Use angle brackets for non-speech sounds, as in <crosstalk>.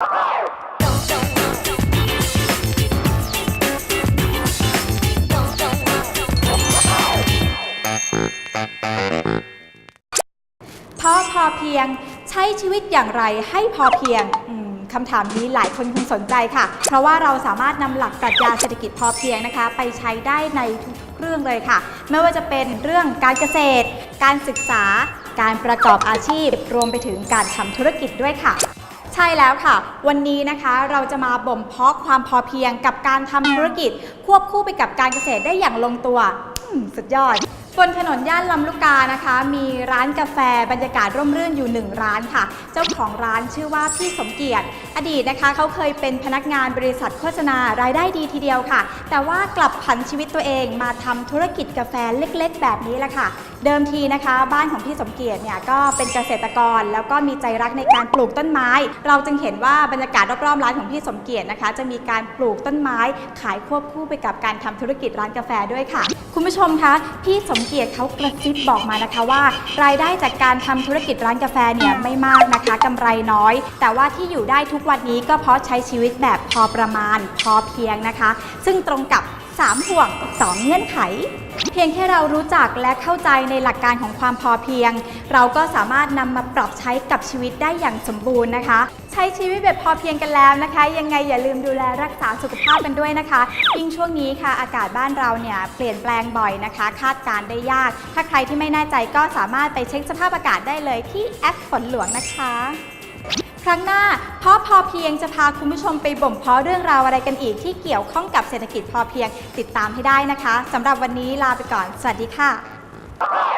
พ่อพอเพียงใช้ชีวิตอย่างไรให้พอเพียงอืมคำถามนี้หลายคนคงสนใจค่ะ เพราะว่าเราสามารถนำหลักปรัชญาเศรษฐกิจพอเพียงนะคะ ไปใช้ได้ในทุกๆเรื่องเลยค่ะ ไม่ว่าจะเป็นเรื่องการเกษตร การศึกษา การประกอบอาชีพ รวมไปถึงการทำธุรกิจด้วยค่ะ ใช่แล้วค่ะ วันนี้นะคะเราจะมาบ่มเพาะความพอเพียงกับการทำธุรกิจ ควบคู่ไปกับการเกษตรได้อย่างลงตัวอืมสุดยอด บนถนนย่านลำลูกกานะคะ มีร้านกาแฟบรรยากาศร่มรื่นอยู่หนึ่งร้านค่ะ เจ้าของร้านชื่อว่าพี่สมเกียรติ อดีตนะคะเขาเคยเป็นพนักงานบริษัทโฆษณารายได้ดีทีเดียวค่ะ แต่ว่ากลับผันชีวิตตัวเองมาทำธุรกิจกาแฟเล็ก ๆ แบบนี้แหละค่ะ เดิมทีนะคะ บ้านของพี่สมเกียรติเนี่ยก็เป็นเกษตรกร แล้วก็มีใจรักในการปลูกต้นไม้ เราจึงเห็นว่าบรรยากาศรอบๆร้านของพี่สมเกียรตินะคะ จะมีการปลูกต้นไม้ ขายควบคู่ไปกับการทำธุรกิจร้านกาแฟด้วยค่ะ คุณผู้ชมคะพี่สมเกียรติเขากระซิบบอกมานะคะว่า รายได้จากการทำธุรกิจร้านกาแฟเนี่ยไม่มากนะคะกำไรน้อย แต่ว่าที่อยู่ได้ทุกวันนี้ก็เพราะใช้ชีวิตแบบพอประมาณพอเพียงนะคะ ซึ่งตรงกับ3ห่วง 2 เงื่อนไข เพียงแค่เรารู้จักและเข้าใจในหลักการของความพอเพียง เราก็สามารถนำมาปรับใช้กับชีวิตได้อย่างสมบูรณ์นะคะ ใช้ชีวิตแบบพอเพียงกันแล้วนะคะ ยังไงอย่าลืมดูแลรักษาสุขภาพกันด้วยนะคะยิ่งช่วงนี้ค่ะ อากาศบ้านเราเนี่ยเปลี่ยนแปลงบ่อยนะคะ คาดการได้ยาก ถ้าใครที่ไม่แน่ใจก็สามารถไปเช็คสภาพอากาศได้เลยที่แอปฝนหลวงนะคะครั้งหน้าพ่อพอเพียงจะพาคุณผู้ชมไปบ่มเพาะเรื่องราวอะไรกันอีกที่เกี่ยวข้องกับเศรษฐกิจพอเพียงติดตามให้ได้นะคะสำหรับวันนี้ลาไปก่อน สวัสดีค่ะ Oh! <laughs>